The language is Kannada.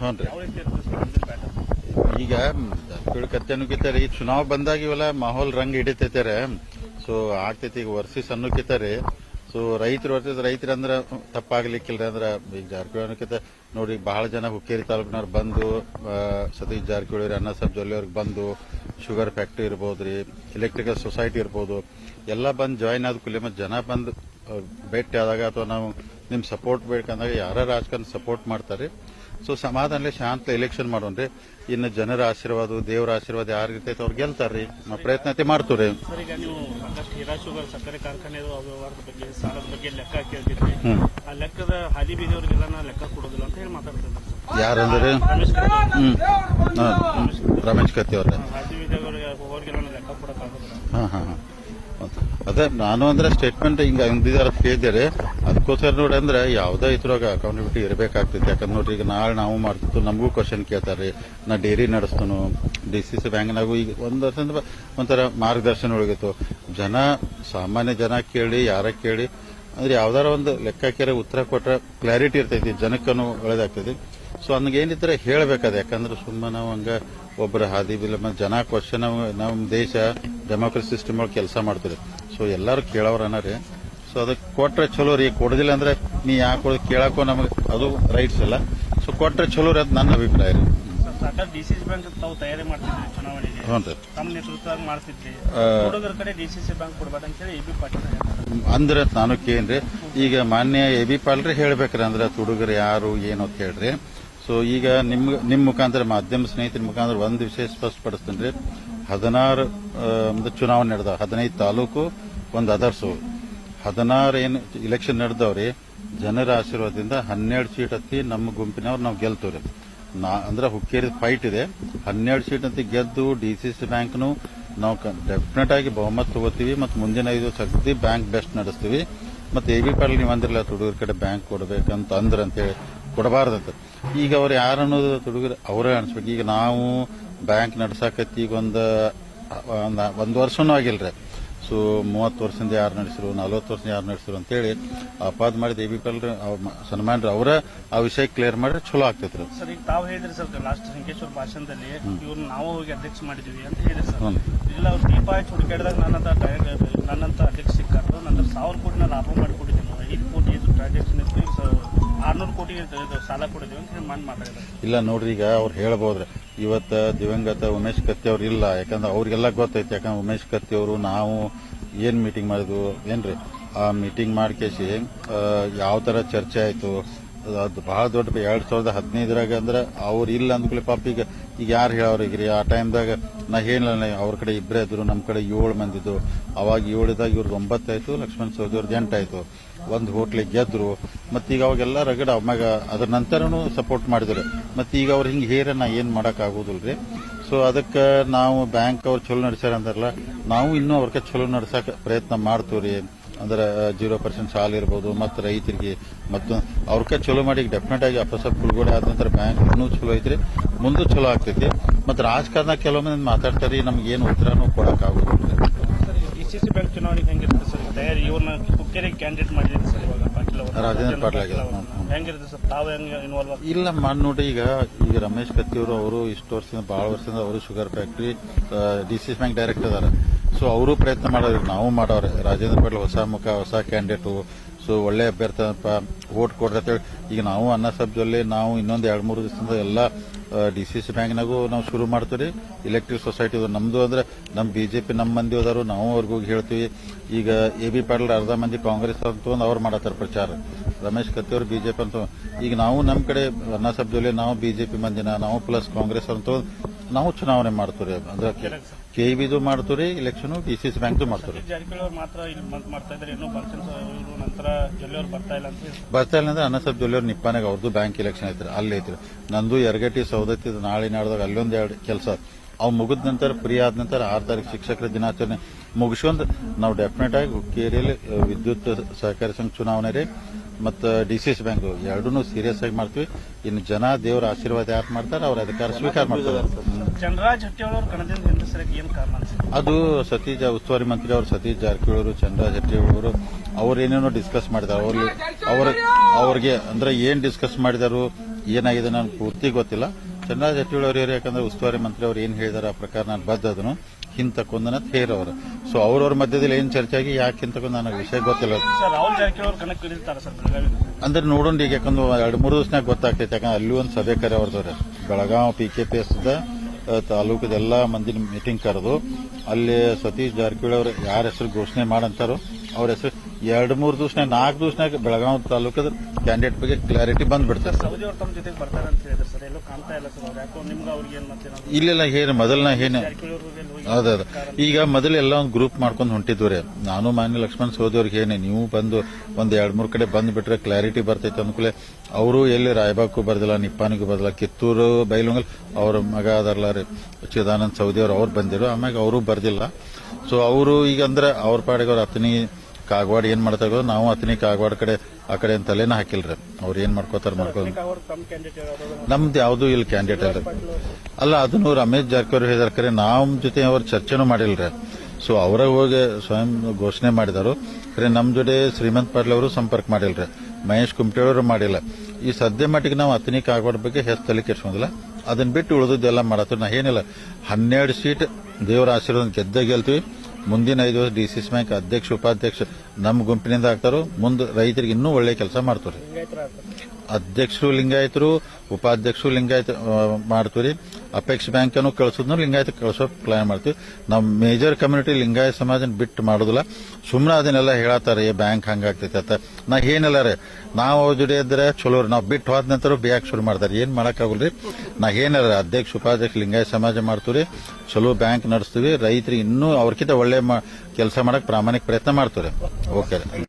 ಹ್ಞೂ ರೀ. ಈಗ ಮುಂದಿನ ಪ್ಯಾಟರ್ನ್ ಈಗ ಚುನಾವ್ ಬಂದಾಗ ಇವೆಲ್ಲ ಮಾಹೋಲ್ ರಂಗ್ ಹಿಡಿತೈತಾರೆ. ಸೊ ಆಗ್ತೈತಿ ಈಗ ವರ್ಸಿಸ್ ಅನ್ನು ಕಿತ್ತಾರೆ ಸೊ ರೈತರು ವರ್ಷದ ರೈತರು ಅಂದ್ರೆ ತಪ್ಪಾಗ್ಲಿಕ್ಕಿಲ್ಲ ಅಂದ್ರೆ ಈಗ ಜಾರಕಿಹೊಳಿ ಅನ್ನೋಕಿತ ನೋಡಿ, ಬಹಳ ಜನ ಹುಕ್ಕೇರಿ ತಾಲೂಕಿನವ್ರು ಬಂದು ಸತೀಶ್ ಜಾರಕಿಹೊಳಿ ಅಣ್ಣ ಸಾಹೇಬ್ ಜೊಲ್ಲೆ ಬಂದು, ಶುಗರ್ ಫ್ಯಾಕ್ಟ್ರಿ ಇರ್ಬೋದು ರೀ, ಎಲೆಕ್ಟ್ರಿಕಲ್ ಸೊಸೈಟಿ ಇರ್ಬೋದು, ಎಲ್ಲ ಬಂದು ಜಾಯಿನ್ ಆದ ಕೂಲಿ ಮತ್ತು ಜನ ಬಂದು ಭೇಟಿ ಆದಾಗ ಅಥವಾ ನಾವು ನಿಮ್ಮ ಸಪೋರ್ಟ್ ಬೇಕಂದಾಗ ಯಾರ ರಾಜಕಾರಣ ಸಪೋರ್ಟ್ ಮಾಡ್ತಾರೆ. ಸೊ ಸಮಾಧಾನಲೆ ಶಾಂತ ಎಲೆಕ್ಷನ್ ಮಾಡೋಣ್ರಿ ಇನ್ನು ಜನರ ಆಶೀರ್ವಾದ ದೇವರ ಆಶೀರ್ವಾದ ಯಾರಿರ್ತೈತೆ ಅವ್ರು ಗೆಲ್ತಾರ್ರಿ ನಾವು ಪ್ರಯತ್ನತೆ ಮಾಡ್ತೀವ್ರಿ. ಸರ್ ಈಗ ನೀವು ಸಾಕಷ್ಟು ಹೀರಾ ಶುಗರ್ ಸಕ್ಕರೆ ಕಾರ್ಖಾನೆ ಅವ್ಯವಹಾರದ ಬಗ್ಗೆ ಸಾಲದ ಬಗ್ಗೆ ಲೆಕ್ಕ ಕೇಳ್ತಿದ್ರಿ ಹ್ಮ್. ಆ ಲೆಕ್ಕದ ಹಾದಿ ಬೀದಿಯವರಿಗೆಲ್ಲ ನಾ ಲೆಕ್ಕ ಕೊಡೋದಿಲ್ಲ ಅಂತ ಹೇಳಿ ಮಾತಾಡ್ತಿದ್ದಾರೆ ಸರ್. ಯಾರಂದ್ರೆ? ರಮೇಶ್ ಕತ್ತಿ ಹ್ಮ್. ಹಾ, ರಮೇಶ್ ಕತ್ತಿ ಅವ್ರ. ಹಾದಿ ಬೀದಿಯವರಿಗೆ ಹೋಗೋರಿಗೆಲ್ಲ ನಾ ಲೆಕ್ಕ ಕೊಡೋಕ್ಕಾಗೋದಿಲ್ಲ. ಹಾ ಹಾ ಹಾ. ಅದೇ ನಾನು ಅಂದ್ರೆ ಸ್ಟೇಟ್ಮೆಂಟ್ ಹಿಂಗ ಹಿಂದಿದಾರ ಕೇಳಿದ್ದಾರೆ ಅದಕ್ಕೋಸ್ಕರ ನೋಡಿ ಅಂದ್ರೆ ಯಾವ್ದೇ ಇದ್ರಾಗ ಅಕೌಂಟಬಿಲಿಟಿ ಇರಬೇಕಾಗ್ತೈತಿ. ಯಾಕಂದ್ರೆ ನೋಡ್ರಿ, ಈಗ ನಾಳೆ ನಾವು ಮಾಡ್ತಿತ್ತು ನಮಗೂ ಕ್ವಶನ್ ಕೇಳ್ತಾರೆ. ನಾ ಡೇರಿ ನಡೆಸ್ತನು ಡಿ ಸಿ ಸಿ ಬ್ಯಾಂಕ್ನಾಗೂ ಈಗ ಒಂದು ವರ್ಷ ಒಂಥರ ಮಾರ್ಗದರ್ಶನ ಒಳಗಿತ್ತು. ಜನ, ಸಾಮಾನ್ಯ ಜನ ಕೇಳಿ, ಯಾರ ಕೇಳಿ, ಅಂದ್ರೆ ಯಾವ್ದಾರ ಒಂದು ಲೆಕ್ಕ ಕೇಳಿ ಉತ್ತರ ಕೊಟ್ಟರೆ ಕ್ಲಾರಿಟಿ ಇರ್ತೈತಿ, ಜನಕ್ಕೂ ಒಳ್ಳೇದಾಗ್ತೈತಿ. ಸೊ ಏನಿದ್ರೆ ಹೇಳ್ಬೇಕದ. ಯಾಕಂದ್ರೆ ಸುಮ್ಮನೆ ನಾವು ಹಂಗ ಒಬ್ಬರ ಹಾದಿ ಬಿಲ್ಲ ಮತ್ತೆ ಜನ ಕ್ವಶನ್ ನಮ್ಮ ದೇಶ ಡೆಮೋಕ್ರಸಿ ಸಿಸ್ಟಮ್ ಒಳಗೆ ಕೆಲಸ ಮಾಡ್ತಾರೆ ಸೊ ಎಲ್ಲರೂ ಅನ್ನ ರೀ. ಸೊ ಅದಕ್ಕೆ ಕೊಟ್ಟರೆ ಚಲೋ ರೀ. ಕೊಡದಿಲ್ಲ ಅಂದ್ರೆ ನೀ ಯಾಕೆ ಕೇಳಕ್ಕೂ ನಮಗೆ ಅದು ರೈಟ್ಸ್ ಅಲ್ಲ ಸೊ ಕೊಟ್ಟರೆ ಚಲೋ ರೀ ಅದು ನನ್ನ ಅಭಿಪ್ರಾಯ ರೀ. ಬ್ಯಾಂಕ್ ತಾವು ತಯಾರಿ ಮಾಡ್ತಿದ್ರಿ ಚುನಾವಣೆಗೆ. ತಮ್ಮ ಮಾಡ್ತಿದ್ರಿ. ಹುಡುಗರ ಕಡೆ ಹೇಳಿ ಪಾಟೀಲ್ ಅಂದ್ರೆ ನಾನು ಕೇನ್ರಿ ಈಗ ಮಾನ್ಯ ಎ ಬಿ ಪಾಲ್ರಿ ಹೇಳ್ಬೇಕ್ರಿ ಅಂದ್ರೆ ಹುಡುಗರು ಯಾರು ಏನು ಅಂತ ಹೇಳ್ರಿ. ಸೊ ಈಗ ನಿಮ್ಮ ನಿಮ್ಮ ಮುಖಾಂತರ, ಮಾಧ್ಯಮ ಸ್ನೇಹಿತರ ಮುಖಾಂತರ ಒಂದು ವಿಷಯ ಸ್ಪಷ್ಟಪಡಿಸ್ತೀನಿ. ರೀ ಹದಿನಾರು ಒಂದು ಚುನಾವಣೆ ನಡೆದ, ಹದಿನೈದು ತಾಲೂಕು, ಒಂದು ಅದರ್ಸು ಹದಿನಾರು ಏನು ಇಲೆಕ್ಷನ್ ನಡೆದವ್ರಿ, ಜನರ ಆಶೀರ್ವಾದದಿಂದ ಹನ್ನೆರಡು ಸೀಟ್ ಹತ್ತಿ ನಮ್ಮ ಗುಂಪಿನವ್ರು ನಾವು ಗೆಲ್ತೀವ್ರಿ. ನಾ, ಅಂದ್ರೆ ಹುಕ್ಕೇರಿ ಫೈಟ್ ಇದೆ. ಹನ್ನೆರಡು ಸೀಟ್ ಅಂತ ಗೆದ್ದು ಡಿ ಸಿ ಸಿ ಬ್ಯಾಂಕ್ನು ನಾವು ಡೆಫಿನೆಟ್ ಆಗಿ ಬಹುಮತ ತಗೋತೀವಿ ಮತ್ತು ಮುಂದಿನ ಐದು ಸಗದಿ ಬ್ಯಾಂಕ್ ಬೆಸ್ಟ್ ನಡೆಸ್ತೀವಿ. ಮತ್ತು ಎ ಬಿ ನೀವು ಅಂದಿರಲ್ಲ ಹುಡುಗರ ಕಡೆ ಬ್ಯಾಂಕ್ ಕೊಡಬೇಕಂತ ಅಂದ್ರ ಅಂತೇಳಿ. ಕೊಡಬಾರ್ದಂತ ಈಗ ಅವ್ರು ಯಾರು ಅನ್ನೋದು ತುಡುಗರು ಅವರೇ ಅನ್ಸ್ಬೇಕು. ಈಗ ನಾವು ಬ್ಯಾಂಕ್ ನಡ್ಸಾಕತ್ತಿ ಈಗ ಒಂದು ಒಂದು ವರ್ಷನೂ ಆಗಿಲ್ರಿ. ಸೊ ಮೂವತ್ತು ವರ್ಷದಿಂದ ಯಾರು ನಡೆಸಿರು ನಲ್ವತ್ತು ವರ್ಷದಿಂದ ಯಾರು ನಡೆಸಿರು ಅಂತೇಳಿ ಅಪಾದ ಮಾಡಿ ದೇವಿ ಎಲ್ ಸನ್ಮಾನ್ರಿ ಅವರ ಆ ವಿಷಯ ಕ್ಲಿಯರ್ ಮಾಡಿದ್ರೆ ಚಲೋ ಆಗ್ತೈತ್ರಿ. ಸರ್ ಈಗ ತಾವು ಹೇಳಿದ್ರಿ ಸರ್ ಲಾಸ್ಟ್ ಸಂಕೇಶ್ವರ ಭಾಷಣದಲ್ಲಿ ಇವ್ರು ನಾವು ಹೋಗಿ ಅಧ್ಯಕ್ಷ ಮಾಡಿದ್ವಿ ಅಂತ ಹೇಳಿ ಸರ್. ಇಲ್ಲ ಅವ್ರು ದೀಪ ಹಚ್ಚಿ ಹುಡುಕಾಡಿದಾಗ ನನ್ನಂತ ನನ್ನಂತ ಅಧ್ಯಕ್ಷ ಸಿಕ್ಕಾರ್ದು ನನ್ನ ಸಾವಿರ ಕೋಟಿ ನಾನು ಲಾಭ ಮಾಡಿಕೊಟ್ಟಿದ್ದೀನಿ ಇಲ್ಲ ನೋಡ್ರಿ, ಈಗ ಅವ್ರು ಹೇಳ್ಬೋದ್ರಿ, ಇವತ್ತ ದಿವಂಗತ ಉಮೇಶ್ ಕತ್ತಿ ಅವ್ರು ಇಲ್ಲ, ಯಾಕಂದ್ರೆ ಅವ್ರಿಗೆಲ್ಲ ಗೊತ್ತೈತಿ, ಯಾಕಂದ್ರೆ ಉಮೇಶ್ ಕತ್ತಿ ಅವರು ನಾವು ಏನ್ ಮೀಟಿಂಗ್ ಮಾಡಿದ್ವು, ಏನ್ರಿ? ಆ ಮೀಟಿಂಗ್ ಮಾಡ್ಕೇಸಿ ಯಾವ ತರ ಚರ್ಚೆ ಆಯ್ತು, ಅದು- ಅದು ಬಹಳ ದೊಡ್ಡ, ಎರಡ್ ಸಾವಿರದ ಹದಿನೈದರಾಗ ಅಂದ್ರೆ ಅವ್ರು ಇಲ್ಲ ಅಂದ್ಕೊಳ್ಳಿ ಪಾಪ ಈಗ ಈಗ ಯಾರು ಹೇಳೋರಿಗ್ರಿ ಆ ಟೈಮ್ದಾಗ ನಾ ಏನಿಲ್ಲ ಅವ್ರ ಕಡೆ ಇಬ್ಬರೇ ಇದ್ರು ನಮ್ಮ ಕಡೆ ಏಳು ಮಂದಿ ಇದ್ದು ಅವಾಗ ಏಳಿದಾಗ ಇವ್ರದ್ದು ಒಂಬತ್ತಾಯ್ತು, ಲಕ್ಷ್ಮಣ್ ಸೌದಿ ಅವ್ರದ್ದು ಎಂಟಾಯ್ತು. ಒಂದು ಹೋಟ್ಲಿಗೆ ಗೆದ್ರು. ಮತ್ತೆ ಈಗ ಅವಾಗೆಲ್ಲ ರಗಡ ಅಮ್ಮಾಗ ಅದ್ರ ನಂತರನೂ ಸಪೋರ್ಟ್ ಮಾಡಿದ್ರು. ಮತ್ತೆ ಈಗ ಅವ್ರು ಹಿಂಗೆ ಹೇರ, ನಾ ಏನು ಮಾಡಕ್ ಆಗೋದಿಲ್ರಿ? ಸೊ ಅದಕ್ಕೆ ನಾವು ಬ್ಯಾಂಕ್ ಅವ್ರು ಚಲೋ ನಡೆಸ್ಯಾರ ಅಂದಾರಲ್ಲ, ನಾವು ಇನ್ನೂ ಕಡೆ ಚಲೋ ನಡ್ಸಕ್ ಪ್ರಯತ್ನ ಮಾಡ್ತೀವ್ರಿ. ಅಂದ್ರೆ ಜೀರೋ ಪರ್ಸೆಂಟ್ ಸಾಲ ಇರ್ಬೋದು ಮತ್ತು ರೈತರಿಗೆ ಮತ್ತು ಅವ್ರಕ್ಕೆ ಚಲೋ ಮಾಡಿ ಡೆಫಿನೆಟ್ ಆಗಿ ಅಪಸಪ್ ಬಿಡುಗಡೆ ಆದ ನಂತರ ಬ್ಯಾಂಕ್ ಇನ್ನೂ ಚಲೋ ಐತ್ರಿ. ಮುಂದೆ ಚಲೋ ಆಗ್ತೈತಿ. ಮತ್ತು ರಾಜಕಾರಣ ಕೆಲವೊಮ್ಮೆ ಮಾತಾಡ್ತಾರೆ ನಮ್ಗೆ ಏನು ಉತ್ತರನೂ ಕೊಡಕ್ sir D C C bank ಚುನಾವಣೆಗೆ ಹೆಂಗಿರುತ್ತೆ ಸರ್? ತಯಾರಿ ಇವ್ರನ್ನ ಕ್ಯಾಂಡಿಡೇಟ್ ಮಾಡಿದ್ರೆ ಸರ್ ಇವಾಗ? ರಾಜೇಂದ್ರ ಪಾಟೀಲ್. ಹೆಂಗಿರುತ್ತೆ ಸರ್? ತಾವು ಹೆಂಗೆ ಇನ್ವಾಲ್ವ್ ಇಲ್ಲ ಮಾಡಿ ನೋಡಿ ಈಗ ಈಗ ರಮೇಶ್ ಕತ್ತಿಯವರು ಅವರು ಇಷ್ಟು ವರ್ಷದಿಂದ ಬಹಳ ವರ್ಷದಿಂದ ಅವರು sugar factory D C bank director ಅದಾರ ಸೊ ಅವರು ಪ್ರಯತ್ನ ಮಾಡೋರು ನಾವು ಮಾಡೋರೆ. ರಾಜೇಂದ್ರ ಪಾಟೀಲ್ ಹೊಸ ಮುಖ, ಹೊಸ ಕ್ಯಾಂಡಿಡೇಟು ಸೊ ಒಳ್ಳೆ ಅಭ್ಯರ್ಥಿಪ್ಪ ವೋಟ್ ಕೊಡ್ರಿ ಅಂತೇಳಿ. ಈಗ ನಾವು ಅನ್ನ ಸಬ್ಜಲ್ಲಿ, ನಾವು ಇನ್ನೊಂದು ಎರಡು, ಮೂರು ದಿವಸದಿಂದ ಎಲ್ಲ ಡಿ ಸಿ ಸಿ ಬ್ಯಾಂಕ್ನಾಗೂ ನಾವು ಶುರು ಮಾಡ್ತೀವಿ ಇಲೆಕ್ಟ್ರಿಕ್ ಸೊಸೈಟಿ ನಮ್ದು ಅಂದ್ರೆ ನಮ್ಮ ಬಿಜೆಪಿ ನಮ್ಮ ಮಂದಿ ಹೋದಾರು ನಾವು ಅವ್ರಿಗೆ ಹೋಗಿ ಹೇಳ್ತೀವಿ. ಈಗ ಎ ಬಿ ಪಾಟೀಲ್ ಅರ್ಧ ಮಂದಿ ಕಾಂಗ್ರೆಸ್ ಅಂತ ಅವ್ರು ಮಾಡತ್ತಾರೆ ಪ್ರಚಾರ. ರಮೇಶ್ ಕತ್ತಿ ಅವರು ಬಿಜೆಪಿ ಅಂತ. ಈಗ ನಾವು ನಮ್ಮ ಕಡೆ ಅನ್ನ ಸಬ್ ಜೊಲ್ಲೆ ನಾವು ಬಿಜೆಪಿ ಮಂದಿನ ನಾವು ಪ್ಲಸ್ ಕಾಂಗ್ರೆಸ್ ಅಂತ ನಾವು ಚುನಾವಣೆ ಮಾಡ್ತೀವಿ ಅಂದ್ರೆ ಕೆ ಬಿದು ಮಾಡ್ತೀವಿ ಇಲೆಕ್ಷನ್ ಡಿ ಸಿ ಸಿ ಬ್ಯಾಂಕ್ದು ಮಾಡ್ತೀವಿ ಬರ್ತಾ ಇಲ್ಲ ಅಂದ್ರೆ ಅನ್ನ ಸಬ್ ಜೊಲ್ಲೆಯವ್ರ ನಿಪ್ಪಾನಾಗ ಅವ್ರದ್ದು ಬ್ಯಾಂಕ್ ಇಲೆಕ್ಷನ್ ಐತ್ರಿ. ಅಲ್ಲಿ ಐತ್ರಿ. ನಂದು ಎರಗಟ್ಟಿ ಸೌದತ್ತಿ ನಾಳೆ ನಾಡ್ದಾಗ ಅಲ್ಲೊಂದು ಎರಡು ಕೆಲಸ. ಅವು ಮುಗಿದ ನಂತರ ಫ್ರೀ ಆದ ನಂತರ ಆರು ತಾರೀಕು ಶಿಕ್ಷಕರ ದಿನಾಚರಣೆ ಮುಗಿಸ್ಕೊಂಡು ನಾವು ಡೆಫಿನೆಟ್ ಆಗಿ ಹುಕ್ಕೇರಿಯಲ್ಲಿ ವಿದ್ಯುತ್ ಸಹಕಾರಿ ಸಂಘ ಚುನಾವಣೆ ರೀ ಮತ್ತು ಡಿ ಸಿ ಎಸ್ ಬ್ಯಾಂಕ್ ಎರಡೂ ಸೀರಿಯಸ್ ಆಗಿ ಮಾಡ್ತೀವಿ. ಇನ್ನು ಜನ ದೇವರ ಆಶೀರ್ವಾದ ಯಾರು ಮಾಡ್ತಾರೆ ಅವ್ರ ಅಧಿಕಾರ ಸ್ವೀಕಾರ ಮಾಡ್ತಾರೆ. ಅದು ಸತೀಶ್ ಉಸ್ತುವಾರಿ ಮಂತ್ರಿ ಅವರು ಸತೀಶ್ ಜಾರಕಿಹೊಳಿ ಚಂದ್ರರಾಜ್ ಹೆಟ್ಟಿಹೊಳಿ ಅವರು ಅವ್ರೇನೇನೋ ಡಿಸ್ಕಸ್ ಮಾಡಿದಾರೆ. ಅವ್ರಿಗೆ ಅವ್ರ ಅವ್ರಿಗೆ ಅಂದ್ರೆ ಏನು ಡಿಸ್ಕಸ್ ಮಾಡಿದಾರು ಏನಾಗಿದೆ ನನಗೆ ಪೂರ್ತಿ ಗೊತ್ತಿಲ್ಲ. ಹೆಟ್ಟಿಹೊಳಿ ಅವರು ಯಾಕಂದ್ರೆ ಉಸ್ತುವಾರಿ ಮಂತ್ರಿ ಅವ್ರು ಏನ್ ಹೇಳಿದಾರೆ ಆ ಪ್ರಕಾರ ನಾನು ಬದ್ದದನು ಹಿಂತಕ್ಕೊಂದನ ಥೇರ್ ಥೇರವರು ಸೊ ಅವ್ರವ್ರ ಮಧ್ಯದಲ್ಲಿ ಏನ್ ಚರ್ಚೆ ಆಗಿ ಯಾಕೆ ಹಿಂತಕ್ಕೊಂದು ನನಗೆ ವಿಷಯ ಗೊತ್ತಿಲ್ಲ. ರಾಹುಲ್ ಜಾರಕಿಹೊಳಿ ಅವ್ರ ಕಣಕ್ಕೆ ಇಳಿತಾರೆ ಸರ್ ಬೆಳಗಾವಿ ಅಂದ್ರೆ ನೋಡೋಣ ಈಗ ಯಾಕಂದ್ರೆ ಎರಡು ಮೂರು ದಿವಸನಾಗ ಗೊತ್ತಾಗ್ತೈತೆ. ಯಾಕಂದ್ರೆ ಅಲ್ಲಿ ಒಂದು ಸಭೆ ಕರೆ ಅವ್ರದವ್ರೆ. Belgaum P K P S ತಾಲೂಕದೆಲ್ಲ ಮಂದಿನ ಮೀಟಿಂಗ್ ಕರೆದು ಅಲ್ಲಿ ಸತೀಶ್ ಜಾರಕಿಹೊಳಿ ಅವರು ಯಾರ ಹೆಸರು ಘೋಷಣೆ ಮಾಡಂತಾರೋ ಅವ್ರ ಹೆಸರು ಎರಡು ಮೂರು ದಿವಸನಾಗ ನಾಲ್ಕು ದಿವಸನಾಗ ಬೆಳಗಾವಿ ತಾಲೂಕದ ಕ್ಯಾಂಡಿಡೇಟ್ ಬಗ್ಗೆ ಕ್ಲಾರಿಟಿ ಬಂದ್ಬಿಡ್ತಾರೆ ಇಲ್ಲೆಲ್ಲ ಏನು ಮೊದಲನ ಏನು ಹೌದೌದು ಈಗ ಮೊದಲೆಲ್ಲ ಒಂದು ಗ್ರೂಪ್ ಮಾಡ್ಕೊಂಡು ಹೊಂಟಿದ್ವಿ ರೀ ನಾನು ಮಾನ್ಯ ಲಕ್ಷ್ಮಣ್ ಸೋದವ್ರಿಗೆ ಏನೇ ನೀವು ಬಂದು ಒಂದು ಎರಡು ಮೂರು ಕಡೆ ಬಂದ್ಬಿಟ್ರೆ ಕ್ಲಾರಿಟಿ ಬರ್ತೈತೆ ಅನ್ಕೂಲೆ. ಅವರು ಎಲ್ಲಿ ರಾಯಬಾಗ್ಗೂ ಬರ್ದಿಲ್ಲ ನಿಪ್ಪಾನಿಗೂ ಬರ್ದಿಲ್ಲ ಕಿತ್ತೂರು ಬೈಲುಂಗಲ್ ಅವ್ರ ಮಗ ಅದರಲ್ಲ ರೀ ಚಿದಾನಂದ್ ಸೌದಿ ಅವ್ರು ಅವ್ರು ಬಂದಿರು ಆಮ್ಯಾಗ ಅವರು ಬರ್ದಿಲ್ಲ. ಸೊ ಅವರು ಈಗ ಅಂದ್ರೆ ಅವ್ರ ಪಾಡಿಗೆ ಅವ್ರ ಅತನಿ ಕಾಗವಾಡ ಏನ್ ಮಾಡ್ತಾರೋ ನಾವು ಅತನಿ ಕಾಗವಾಡ ಕಡೆ ಆ ಕಡೆ ಅಂತ ತಲೆನ ಹಾಕಿಲ್ರಿ. ಅವ್ರು ಏನ್ ಮಾಡ್ಕೋತಾರ ಮಾಡ್ಕೋ ಅವ್ರು ತಮ್ಮ ಕ್ಯಾಂಡಿಡೇಟ್ ಹೇಳೋದು ನಮ್ದು ಯಾವ್ದು ಇಲ್ಲಿ ಕ್ಯಾಂಡಿಡೇಟ್ ಅಲ್ರಿ. ಅಲ್ಲ ಅದನ್ನು ರಮೇಶ್ ಜಾರಕಿಹೊಳಿ ಹೇಳಿದಾರೆ ಕರೆ ನಮ್ಮ ಜೊತೆ ಅವ್ರ ಚರ್ಚೆನೂ ಮಾಡಿಲ್ರಿ. ಸೊ ಅವರ ಹೋಗಿ ಸ್ವಯಂ ಘೋಷಣೆ ಮಾಡಿದಾರು. ಕರೆ ನಮ್ಮ ಜೊತೆ ಶ್ರೀಮಂತ್ ಪಾಟೀಲ್ ಅವರು ಸಂಪರ್ಕ ಮಾಡಿಲ್ರಿ. ಮಹೇಶ್ ಕುಮಟೇಳವರು ಮಾಡಿಲ್ಲ. ಈ ಸದ್ಯ ಮಟ್ಟಿಗೆ ನಾವು ಅತನಿ ಕಾಗವಾಡ ಬಗ್ಗೆ ಹೆಸ್ ತಲೆ ಕೆಡ್ಸೋದಿಲ್ಲ ಅದನ್ನ ಬಿಟ್ಟು ಉಳಿದದ್ದೆಲ್ಲ ಮಾಡತ್ತೀವಿ. ನಾ ಏನಿಲ್ಲ. ಹನ್ನೆರಡು ಸೀಟ್ ದೇವರ ಆಶೀರ್ವಾದ ಗೆದ್ದ ಗೆಲ್ತೀವಿ. ಮುಂದಿನ ಐದು ವರ್ಷ ಡಿ ಸಿ ಸಿ ಬ್ಯಾಂಕ್ ಅಧ್ಯಕ್ಷ, ಉಪಾಧ್ಯಕ್ಷ ನಮ್ಮ ಗುಂಪಿನಿಂದ ಆಗ್ತಾರೋ, ಮುಂದೆ ರೈತರಿಗೆ ಇನ್ನೂ ಒಳ್ಳೆ ಕೆಲಸ ಮಾಡ್ತಾರೆ. ಅಧ್ಯಕ್ಷರು ಲಿಂಗಾಯತರು, ಉಪಾಧ್ಯಕ್ಷರು ಲಿಂಗಾಯತ ಮಾಡ್ತೀವಿ ಅಪೆಕ್ಸ್ ಬ್ಯಾಂಕ್ ಅನ್ನು ಕಳಿಸೋದ್ನ ಲಿಂಗಾಯತ ಕಳಿಸೋ ಪ್ಲಾನ್ ಮಾಡ್ತೀವಿ. ನಾವು ಮೇಜರ್ ಕಮ್ಯುನಿಟಿ ಲಿಂಗಾಯತ ಸಮಾಜನ ಬಿಟ್ಟು ಮಾಡೋದಿಲ್ಲ. ಸುಮ್ಮನೆ ಅದನ್ನೆಲ್ಲ ಹೇಳತ್ತಾರೆ ಏ, ಬ್ಯಾಂಕ್ ಹಂಗಾಗ್ತೈತೆ ಅಂತ. ನಾ ಏನಿಲ್ಲ ರೀ. ನಾವು ಅವ್ರ ಇದ್ರೆ ಚಲೋ ರೀ. ನಾವು ಬಿಟ್ಟು ಹೋದ ನಂತರ ಬ್ಯಾಕ್ ಶುರು ಮಾಡ್ತಾರೆ. ಏನು ಮಾಡಕ್ಕಾಗಲ್ರಿ ನಾ ಏನಿಲ್ಲ ಅಧ್ಯಕ್ಷ, ಉಪಾಧ್ಯಕ್ಷ ಲಿಂಗಾಯತ ಸಮಾಜ ಮಾಡ್ತೀವಿ ಚಲೋ ಬ್ಯಾಂಕ್ ನಡೆಸ್ತೀವಿ. ರೈತರಿಗೆ ಇನ್ನೂ ಅವ್ರಕ್ಕಿಂತ ಒಳ್ಳೆ ಕೆಲಸ ಮಾಡಕ್ಕೆ ಪ್ರಾಮಾಣಿಕ ಪ್ರಯತ್ನ ಮಾಡ್ತೀವಿ ಓಕೆ